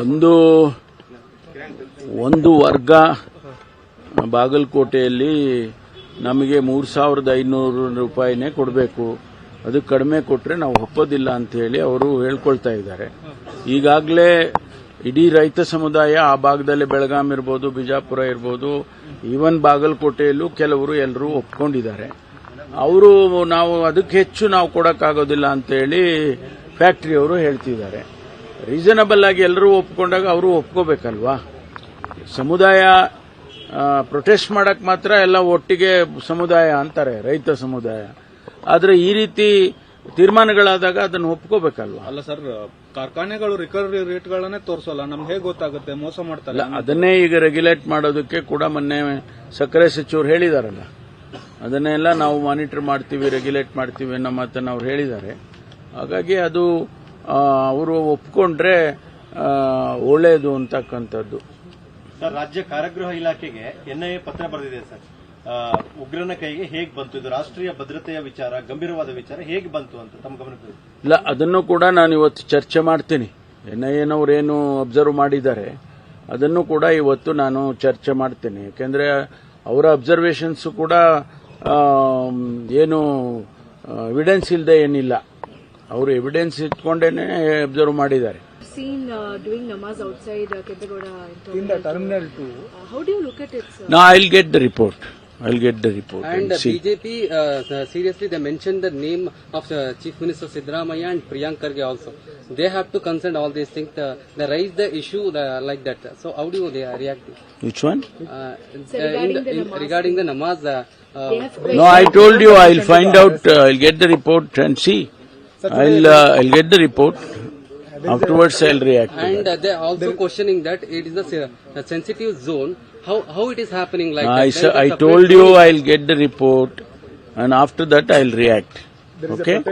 ಒಂದು ಒಂದು ವರ್ಗ ಬಾಗಲಕೋಟೆಯಲ್ಲಿ ನಮಗೆ ಮೂರು ಸಾವಿರದ ಐನೂರು ರೂಪಾಯಿನೇ ಕೊಡಬೇಕು. ಅದು ಕಡಿಮೆ ಕೊಟ್ಟರೆ ನಾವು ಒಪ್ಪೋದಿಲ್ಲ ಅಂತ ಹೇಳಿ ಅವರು ಹೇಳ್ಕೊಳ್ತಾ ಇದ್ದಾರೆ. ಈಗಾಗಲೇ ಇಡೀ ರೈತ ಸಮುದಾಯ ಆ ಭಾಗದಲ್ಲಿ ಬೆಳಗಾಂ ಇರ್ಬೋದು, ಬಿಜಾಪುರ ಇರ್ಬೋದು, ಈವನ್ ಬಾಗಲಕೋಟೆಯಲ್ಲೂ ಕೆಲವರು ಎಲ್ಲರೂ ಒಪ್ಕೊಂಡಿದ್ದಾರೆ. ಅವರು ನಾವು ಅದಕ್ಕೆ ಹೆಚ್ಚು ನಾವು ಕೊಡೋಕ್ಕಾಗೋದಿಲ್ಲ ಅಂತೇಳಿ ಫ್ಯಾಕ್ಟರಿಯವರು ಹೇಳ್ತಿದ್ದಾರೆ. ರೀಸನಬಲ್ ಆಗಿ ಎಲ್ಲರೂ ಒಪ್ಕೊಂಡಾಗ ಅವರು ಒಪ್ಕೋಬೇಕಲ್ವಾ? ಸಮುದಾಯ ಪ್ರೊಟೆಸ್ಟ್ ಮಾಡಕ್ ಮಾತ್ರ ಎಲ್ಲ ಒಟ್ಟಿಗೆ ಸಮುದಾಯ ಅಂತಾರೆ ರೈತ ಸಮುದಾಯ. ಆದ್ರೆ ಈ ರೀತಿ ತೀರ್ಮಾನಗಳಾದಾಗ ಅದನ್ನು ಒಪ್ಕೋಬೇಕಲ್ವಾ? ಅಲ್ಲ ಸರ್ ಕಾರ್ಖಾನೆಗಳು ರಿಕವರಿ ರೇಟ್ಗಳನ್ನೇ ತೋರಿಸಲ್ಲ ನಮ್ಗೆ ಹೇಗೆ ಗೊತ್ತಾಗುತ್ತೆ? ಮೋಸ ಮಾಡ್ತಾರೆ. ಅದನ್ನೇ ಈಗ ರೆಗ್ಯುಲೇಟ್ ಮಾಡೋದಕ್ಕೆ ಕೂಡ ಮೊನ್ನೆ ಸಕ್ಕರೆ ಸಚಿವರು ಹೇಳಿದಾರಲ್ಲ. ಅದನ್ನೆಲ್ಲ ನಾವು ಮಾನಿಟರ್ ಮಾಡ್ತೀವಿ ರೆಗ್ಯುಲೇಟ್ ಮಾಡ್ತೀವಿ ಅನ್ನೋ ಮಾತನ್ನು ಅವ್ರು ಹೇಳಿದ್ದಾರೆ. ಹಾಗಾಗಿ ಅದು ಅವರು ಒಪ್ಕೊಂಡ್ರೆ ಒಳ್ಳೆಯದು ಅಂತಕ್ಕಂಥದ್ದು. ಸರ್ ರಾಜ್ಯ ಕಾರಾಗೃಹ ಇಲಾಖೆಗೆ ಎನ್ಐಎ ಪತ್ರ ಬರೆದಿದೆ ಸರ್. ಉಗ್ರನ ಕೈಗೆ ಹೇಗೆ ಬಂತು? ಇದು ರಾಷ್ಟ್ರೀಯ ಭದ್ರತೆಯ ವಿಚಾರ ಗಂಭೀರವಾದ ವಿಚಾರ ಹೇಗೆ ಬಂತು ಅಂತ ತಮ್ಮ ಗಮನಕ್ಕೆ ಇಲ್ಲ ಅದನ್ನು ಕೂಡ ನಾನು ಇವತ್ತು ಚರ್ಚೆ ಮಾಡ್ತೀನಿ. ಏನು ಅಬ್ಸರ್ವ್ ಮಾಡಿದ್ದಾರೆ ಅದನ್ನು ಕೂಡ ಇವತ್ತು ನಾನು ಚರ್ಚೆ ಮಾಡ್ತೀನಿ. ಯಾಕೆಂದ್ರೆ ಅವರ ಅಬ್ಸರ್ವೇಷನ್ಸ್ ಕೂಡ ಏನು ಎವಿಡೆನ್ಸ್ ಇಲ್ಲದೆ ಏನಿಲ್ಲ. ಅವರು ಎವಿಡೆನ್ಸ್ ಇಟ್ಕೊಂಡೇನೆ ಅಬ್ಸರ್ವ್ ಮಾಡಿದ್ದಾರೆ seen uh, doing namaz outside uh, Kedagoda in terminal, two. Uh, how do you look at it, sir? ನಾ I'll get the report I'll get the report And uh, BJP, uh, seriously, they mentioned the name of uh, Chief Minister Siddaramaya and Priyank Karge also. They have to concern all these things. Uh, they raise the issue uh, like that. So how do you they react? Which one Uh, So uh, in regarding the- the in- namaz regarding the namaz, uh, uh, They have No, I told you I'll find out, uh, I'll get the report and see. I'll, uh, I'll get the report. Afterwards I'll react. to and that. uh, they are also questioning that it is a, se- a sensitive zone. How how it is happening like I, that? sa- There is a I separate told you zone. I'll get the report and after that I'll react. Okay?